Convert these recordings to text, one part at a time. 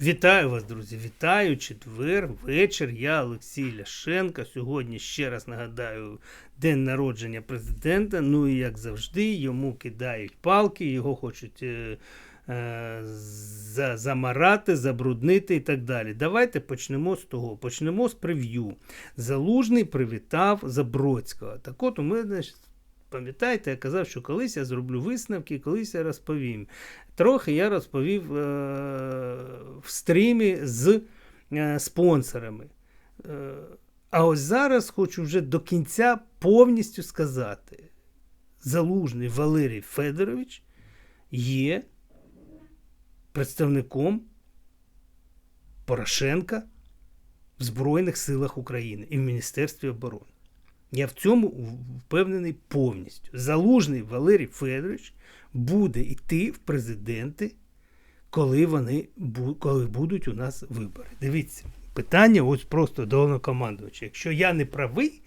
Вітаю вас, друзі! Вітаю четвер, вечір. Я Олексій Ляшенко. Сьогодні ще раз нагадаю день народження президента. Ну і як завжди, йому кидають палки, його хочуть е, е, за, замарати, забруднити і так далі. Давайте почнемо з того. Почнемо з прев'ю. Залужний привітав Забродського. Так от у мене. Пам'ятаєте, я казав, що колись я зроблю висновки, колись я розповім. Трохи я розповів е- в стрімі з е спонсорами. Е а ось зараз хочу вже до кінця повністю сказати: Залужний Валерій Федорович є представником Порошенка в Збройних силах України і в Міністерстві оборони. Я в цьому впевнений повністю. Залужний Валерій Федорович буде йти в президенти, коли вони коли будуть у нас вибори. Дивіться, питання ось просто до головнокомандувача. Якщо я не правий,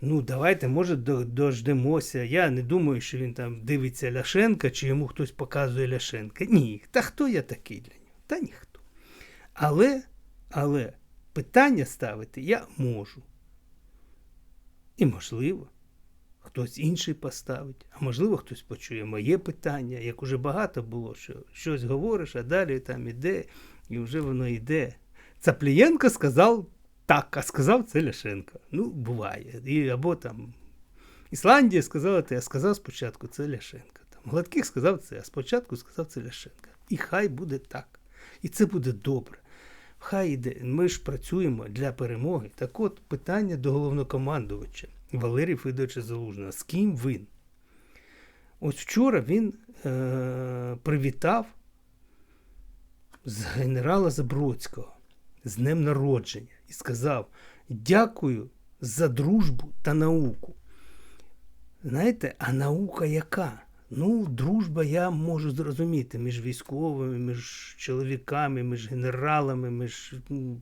ну давайте, може, дождемося. Я не думаю, що він там дивиться Ляшенка, чи йому хтось показує Ляшенка. Ні, та хто я такий для нього? Та ніхто. Але, але питання ставити я можу. І, можливо, хтось інший поставить, а можливо, хтось почує моє питання, як уже багато було, що щось говориш, а далі там іде, і вже воно йде. Цаплієнко сказав так, а сказав це Ляшенко. Ну, буває. І, Або там Ісландія сказала те, а сказав спочатку це Ляшенко. Там, Гладких сказав це, а спочатку сказав це Ляшенко. І хай буде так. І це буде добре. Хай йде, ми ж працюємо для перемоги. Так от питання до головнокомандувача Валерія Федоровича Залужного. З ким він? Ось вчора він е- привітав з генерала Забродського з Днем Народження і сказав: Дякую за дружбу та науку. Знаєте, а наука яка? Ну, дружба я можу зрозуміти між військовими, між чоловіками, між генералами, між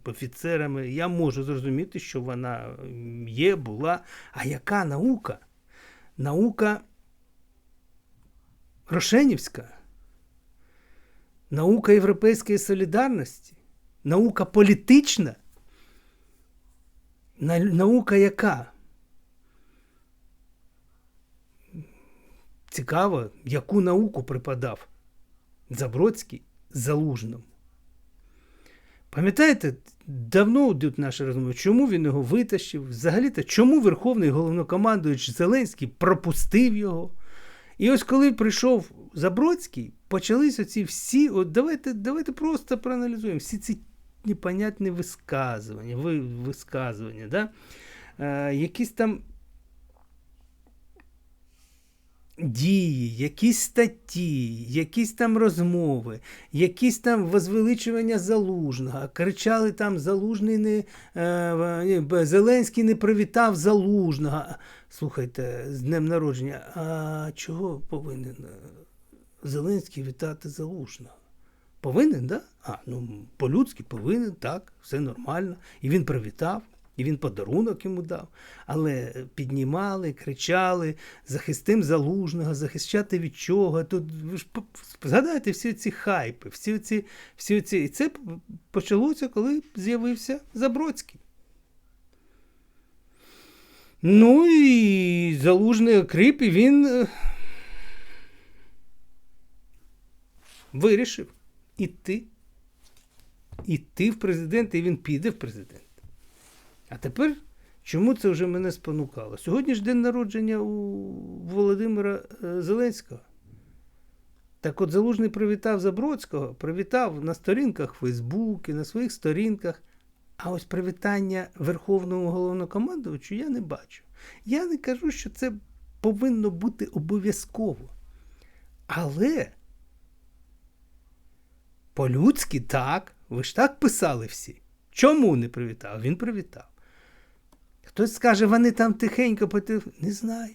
офіцерами. Я можу зрозуміти, що вона є, була. А яка наука? Наука Рошенівська, наука Європейської солідарності, наука політична, наука яка? Цікаво, яку науку припадав Забродський Залужному. Пам'ятаєте, давно йдуть наші розмови, чому він його витащив? Взагалі-то, чому Верховний головнокомандуючий Зеленський пропустив його? І ось коли прийшов Забродський, почалися ці всі. От давайте давайте просто проаналізуємо всі ці непонятні висказування, ви, висказування, да? е, якісь там дії, якісь статті, якісь там розмови, якісь там возвеличування залужного. Кричали там Залужний не е, Зеленський не привітав залужного. Слухайте, з днем народження. А чого повинен е, Зеленський вітати залужного? Повинен, да? А, ну по-людськи повинен, так, все нормально. І він привітав і він подарунок йому дав. Але піднімали, кричали, захистим залужного, захищати від чого. Тут ви ж згадайте всі ці хайпи, всі ці, всі ці. І це почалося, коли з'явився Забродський. Ну і залужний окріп, і він е, вирішив іти. Іти в президент, і він піде в президент. А тепер чому це вже мене спонукало? Сьогодні ж день народження у Володимира е, Зеленського. Так от Залужний привітав Забродського, привітав на сторінках Фейсбуці, на своїх сторінках. А ось привітання Верховному головнокомандувачу я не бачу. Я не кажу, що це повинно бути обов'язково. Але по-людськи так, ви ж так писали всі. Чому не привітав? Він привітав. Хтось скаже, вони там тихенько потих. Не знаю.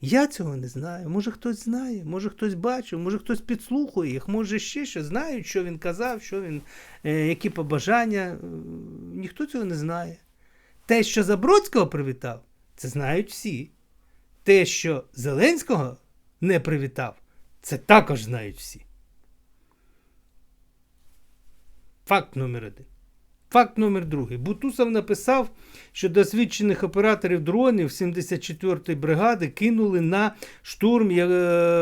Я цього не знаю. Може хтось знає, може хтось бачив, може хтось підслухує їх, може ще що знають, що він казав, що він, е, які побажання. Е, ніхто цього не знає. Те, що Забродського привітав, це знають всі. Те, що Зеленського не привітав, це також знають всі. Факт номер один. Факт номер другий. Бутусов написав, що досвідчених операторів дронів 74-ї бригади кинули на штурм е,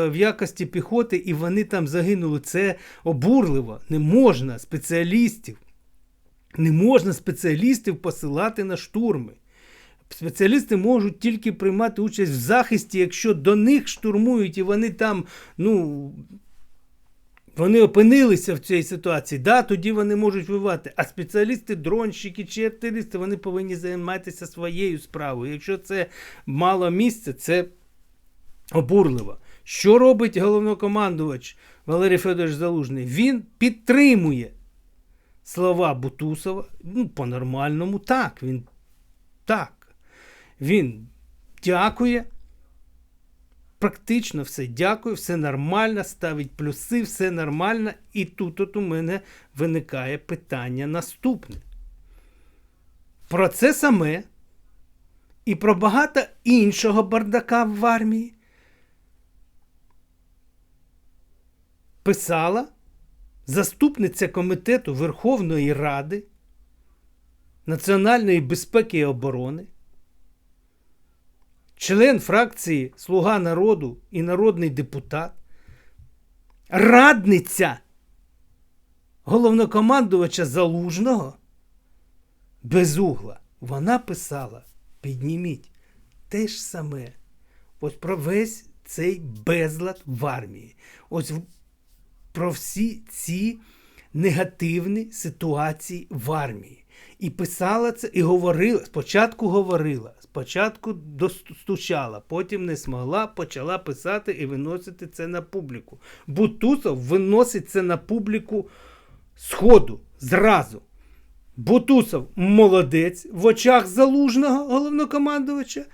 в якості піхоти, і вони там загинули. Це обурливо. Не можна спеціалістів. Не можна спеціалістів посилати на штурми. Спеціалісти можуть тільки приймати участь в захисті, якщо до них штурмують і вони там, ну. Вони опинилися в цій ситуації, да, тоді вони можуть воювати. А спеціалісти, дронщики чи артилісти, вони повинні займатися своєю справою. Якщо це мало місця, це обурливо. Що робить головнокомандувач Валерій Федорович Залужний? Він підтримує слова Бутусова. Ну, по-нормальному, так. Він так. Він дякує практично все дякую, все нормально, ставить плюси, все нормально. І тут от у мене виникає питання наступне. Про це саме і про багато іншого бардака в армії писала заступниця Комітету Верховної Ради національної безпеки і оборони член фракції Слуга народу і народний депутат, радниця головнокомандувача Залужного Безугла, вона писала: підніміть те ж саме. Ось про весь цей безлад в армії. Ось про всі ці негативні ситуації в армії. І писала це, і говорила. Спочатку говорила, спочатку достучала, потім не змогла, почала писати і виносити це на публіку. Бутусов виносить це на публіку сходу, зразу. Бутусов молодець в очах залужного головнокомандувача.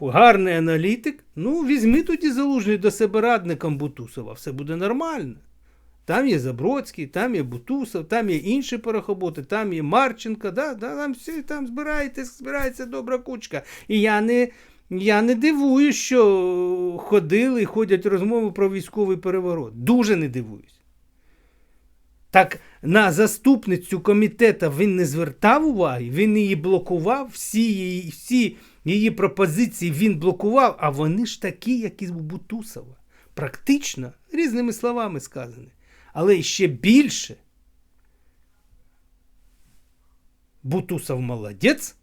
Гарний аналітик. Ну, візьми тоді залужний до себе радником Бутусова, все буде нормально. Там є Забродський, там є Бутусов, там є інші порохоботи, там є Марченко, да, да, там всі там збирається, збирається добра кучка. І я не я не дивую, що ходили і ходять розмови про військовий переворот. Дуже не дивуюсь. Так на заступницю комітету він не звертав уваги, він її блокував, всі її всі її пропозиції він блокував, а вони ж такі, як і у Бутусова. Практично, різними словами сказані. Але ще більше. Бутусов молодець,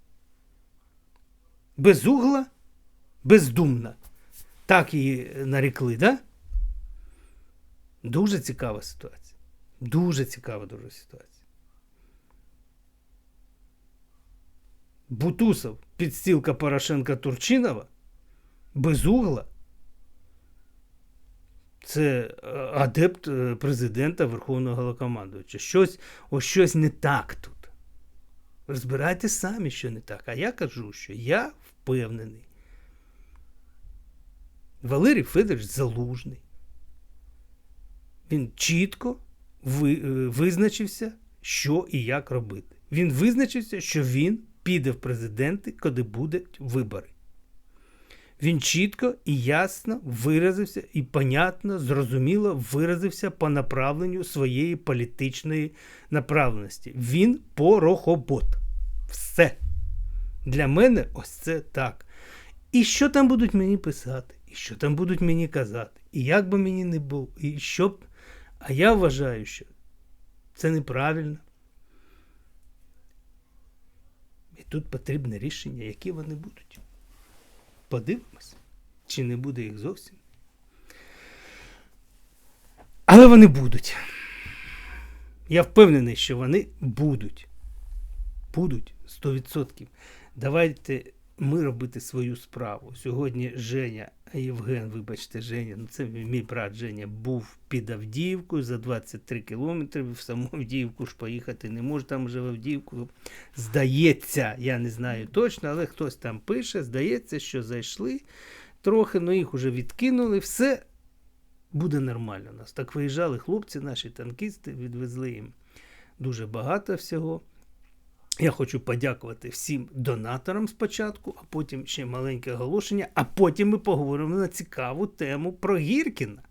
безугла, бездумна. Так її нарекли, да? Дуже цікава ситуація. Дуже цікава дуже ситуація. Бутусов, підстілка Порошенка Турчинова, безугла, це е, адепт е, президента Верховного Головнокомандувача. Щось, ось щось не так тут. Розбирайте самі, що не так. А я кажу, що я впевнений. Валерій Федорович залужний. Він чітко е, визначився, що і як робити. Він визначився, що він піде в президенти, коли будуть вибори. Він чітко і ясно виразився і, понятно, зрозуміло виразився по направленню своєї політичної направленості. Він порохобот. Все. Для мене ось це так. І що там будуть мені писати, і що там будуть мені казати, і як би мені не було, і що б. А я вважаю, що це неправильно. І тут потрібне рішення, які вони будуть. Подивимось, чи не буде їх зовсім. Але вони будуть. Я впевнений, що вони будуть. Будуть 100%. Давайте ми робити свою справу. Сьогодні Женя, Євген, вибачте, Женя, ну це мій брат Женя, був під Авдіївкою за 23 кілометри. В саму Авдіївку ж поїхати не може. Там вже в Авдіївку. Здається, я не знаю точно, але хтось там пише, здається, що зайшли трохи, ну їх вже відкинули. Все буде нормально у нас. Так виїжджали хлопці, наші танкісти, відвезли їм дуже багато всього. Я хочу подякувати всім донаторам спочатку, а потім ще маленьке оголошення, а потім ми поговоримо на цікаву тему про Гіркіна.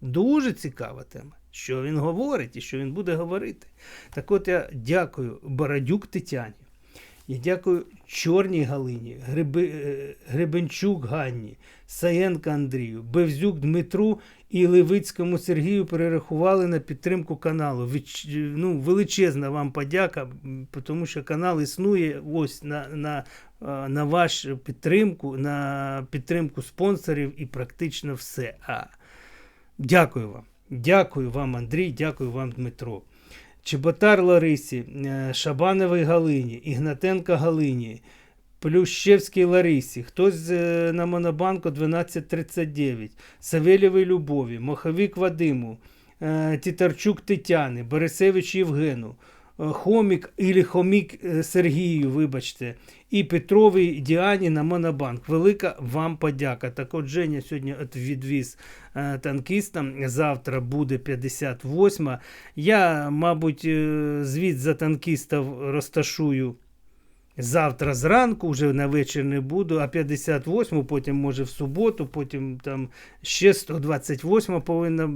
Дуже цікава тема. що він говорить і що він буде говорити. Так от я дякую Бородюк Тетяні. Я дякую Чорній Галині, Гриби, е, Гребенчук Ганні, Саєнка Андрію, Бевзюк Дмитру і Левицькому Сергію перерахували на підтримку каналу. Від, ну, величезна вам подяка, тому що канал існує ось на, на, на вашу підтримку, на підтримку спонсорів і практично все. А, дякую вам. Дякую вам, Андрій, дякую вам, Дмитро. Чеботар Ларисі, е, Шабановій Галині, Ігнатенка Галині, Плющевській Ларисі, хтось е, на Монобанку 1239, Савельєвій Любові, Моховік Вадиму, е, Тітарчук Тетяни, Борисевич Євгену, е, Хомік ілі Хомік Сергію, вибачте, і Петровій Діані на Монобанк. Велика вам подяка. Так от Женя сьогодні відвіз танкістам. Завтра буде 58. Я, мабуть, звіт за танкістів розташую. Завтра зранку, вже на вечір не буду, а 58 потім може в суботу, потім там ще 128 повинна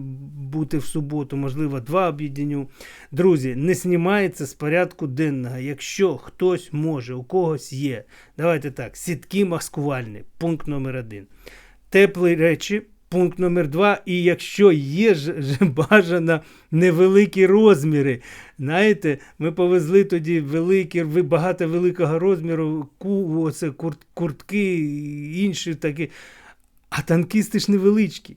бути в суботу, можливо, два об'єднанню. Друзі, не знімається з порядку денного. Якщо хтось може, у когось є, давайте так, сітки маскувальні, пункт номер один. Теплі речі, пункт номер два. І якщо є ж, бажано невеликі розміри, Знаєте, ми повезли тоді великі, багато великого розміру, ку, оце, курт, куртки, інші такі. А танкісти ж невеличкі.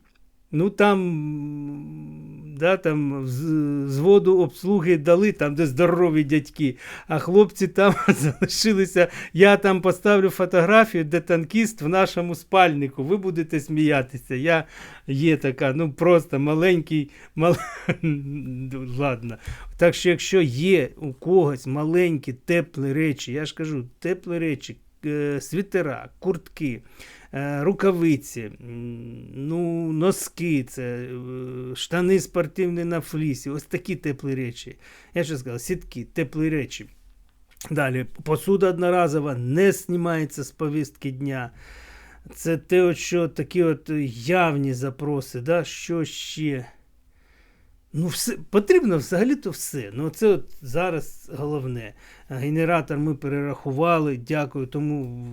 Ну там, да, там з, воду обслуги дали, там де здорові дядьки, а хлопці там залишилися. Я там поставлю фотографію, де танкіст в нашому спальнику. Ви будете сміятися. Я є така, ну просто маленький, мал... ладно. Так що, якщо є у когось маленькі теплі речі, я ж кажу, теплі речі, світера, куртки, е, рукавиці, ну, носки, це е, штани спортивні на флісі, ось такі теплі речі. Я що сказав, сітки, теплі речі. Далі, посуда одноразова не знімається з повістки дня. Це те, що такі от явні запроси, да? що ще. Ну, все, потрібно взагалі-то все. Ну, це от зараз головне. Генератор ми перерахували. Дякую. Тому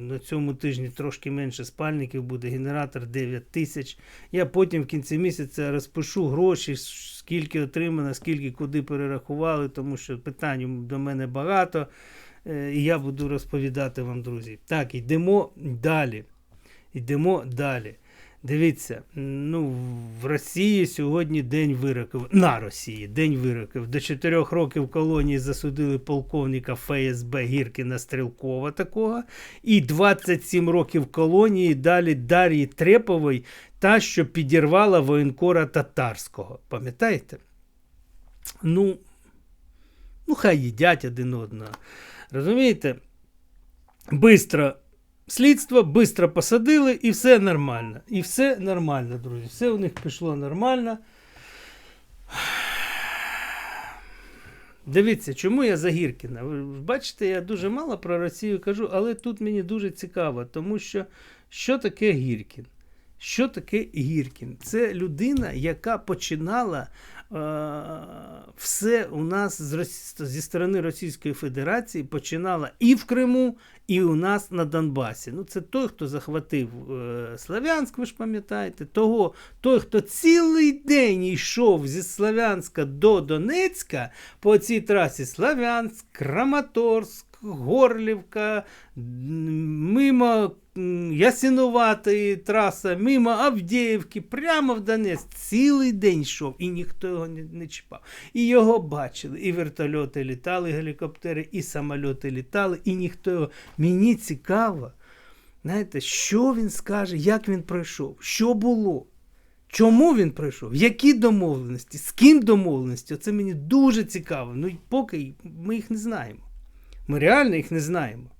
на цьому тижні трошки менше спальників буде. Генератор 9 тисяч. Я потім в кінці місяця розпишу гроші, скільки отримано, скільки куди перерахували, тому що питань до мене багато. Е, І я буду розповідати вам, друзі. Так, йдемо далі. Йдемо далі. Дивіться, ну, в Росії сьогодні день вироків. На Росії день вироків. До 4 років колонії засудили полковника ФСБ Гіркіна Стрілкова такого. І 27 років колонії далі Дар'ї Трепової, та, що підірвала воєнкора татарського. Пам'ятаєте? Ну, ну, хай їдять один одного. Розумієте? Бистро слідство, бистро посадили, і все нормально. І все нормально, друзі. Все у них пішло нормально. Дивіться, чому я за Гіркіна? Ви бачите, я дуже мало про Росію кажу, але тут мені дуже цікаво, тому що що таке Гіркін? Що таке Гіркін? Це людина, яка починала все у нас зі сторони Російської Федерації, починала і в Криму, і у нас на Донбасі. Ну, це той, хто захватив е, Слов'янськ, ви ж пам'ятаєте, того, той, хто цілий день йшов зі Слов'янська до Донецька по цій трасі Слов'янськ, Краматорськ, Горлівка, мимо Ясинуватої траса, мимо Авдіївки, прямо в Донецьк. Цілий день йшов, і ніхто його не, не чіпав. І його бачили, і вертольоти літали, і гелікоптери, і самольоти літали, і ніхто його. Мені цікаво, знаєте, що він скаже, як він пройшов, що було. Чому він прийшов? Які домовленості? З ким домовленості? Оце мені дуже цікаво. Ну, поки ми їх не знаємо. Ми реально їх не знаємо.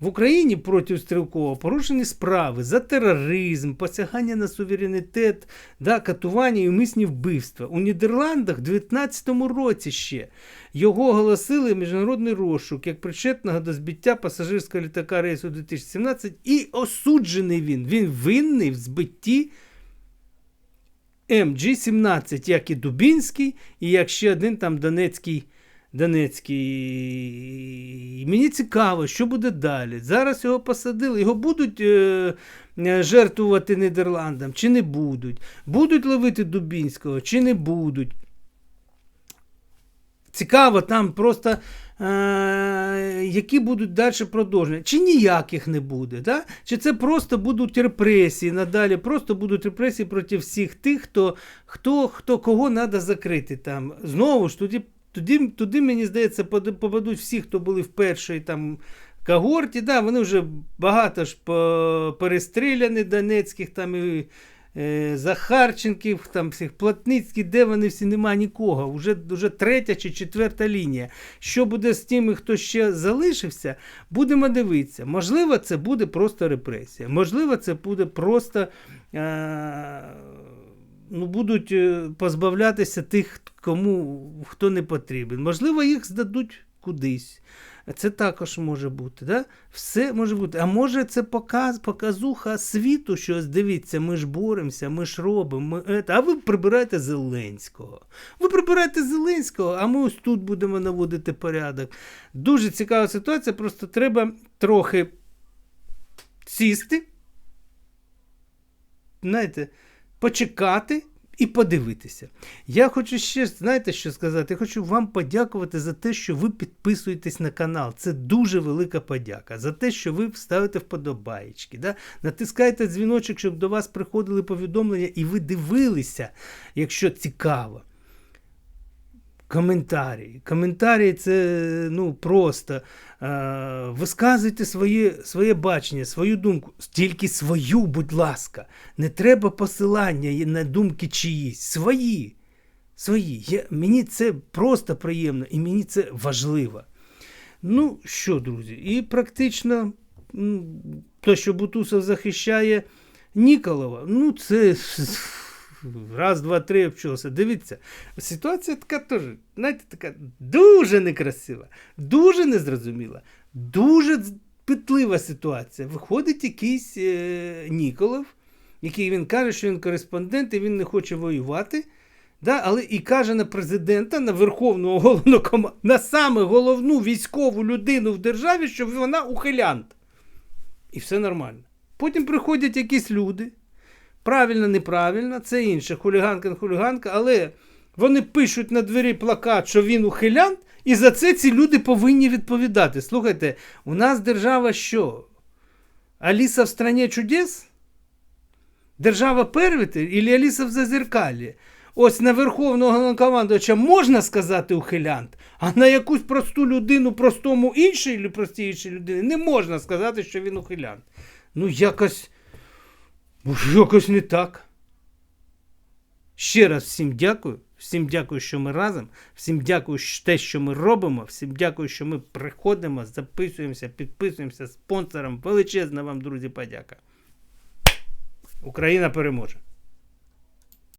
В Україні проти Стрілкова порушені справи за тероризм, посягання на суверенітет, да, катування і умисні вбивства. У Нідерландах в 19-му році ще його оголосили міжнародний розшук як причетного до збиття пасажирського літака рейсу 2017 і осуджений він. Він винний в збитті МГ-17, як і Дубінський, і як ще один там Донецький. Донецький. І Мені цікаво, що буде далі. Зараз його посадили. Його будуть е, е, жертвувати Нідерландам, чи не будуть. Будуть ловити Дубінського, чи не будуть. Цікаво, там просто е, які будуть далі продовження. Чи ніяких не буде? Да? Чи це просто будуть репресії надалі? Просто будуть репресії проти всіх тих, хто, хто, хто кого треба закрити там. Знову ж тоді, туди, туди, мені здається, попадуть всі, хто були в першій там. Когорті, да, вони вже багато ж перестріляні Донецьких там і е, Захарченків, там всіх Платницьких, де вони всі нема нікого. Уже, уже третя чи четверта лінія. Що буде з тими, хто ще залишився, будемо дивитися. Можливо, це буде просто репресія. Можливо, це буде просто. Е, ну, будуть е, позбавлятися тих, кому хто не потрібен. Можливо, їх здадуть кудись. Це також може бути. Да? Все може бути. А може це показ, показуха світу, що дивіться, ми ж боремося, ми ж робимо. Ми... А ви прибираєте Зеленського. Ви прибираєте Зеленського, а ми ось тут будемо наводити порядок. Дуже цікава ситуація, просто треба трохи сісти, знаєте, почекати і подивитися. Я хочу ще, знаєте, що сказати? Я хочу вам подякувати за те, що ви підписуєтесь на канал. Це дуже велика подяка. За те, що ви ставите вподобаєчки, да? натискаєте дзвіночок, щоб до вас приходили повідомлення, і ви дивилися, якщо цікаво. Коментарі. Коментарі це ну просто е, висказуйте своє, своє бачення, свою думку. Тільки свою, будь ласка. Не треба посилання на думки чиїсь. Свої. Свої. Я, мені це просто приємно і мені це важливо. Ну що, друзі, і практично те, що Бутусов захищає Ніколова, ну це раз, два, три обчулося. Дивіться, ситуація така теж, знаєте, така дуже некрасива, дуже незрозуміла, дуже питлива ситуація. Виходить якийсь е, Ніколов, який він каже, що він кореспондент і він не хоче воювати. Да, але і каже на президента, на верховного головнокома, на саме головну військову людину в державі, що вона ухилянт. І все нормально. Потім приходять якісь люди, правильно, неправильно, це інше, хуліганка, не хуліганка, але вони пишуть на двері плакат, що він ухилянт, і за це ці люди повинні відповідати. Слухайте, у нас держава що? Аліса в страні чудес? Держава первити і Аліса в зазеркалі? Ось на верховного головнокомандувача можна сказати ухилянт, а на якусь просту людину, простому іншій простій іншій людині не можна сказати, що він ухилянт. Ну, якось, якось не так. Ще раз всім дякую. Всім дякую, що ми разом. Всім дякую те, що ми робимо. Всім дякую, що ми приходимо, записуємося, підписуємося спонсором. Величезна вам, друзі, подяка. Україна переможе.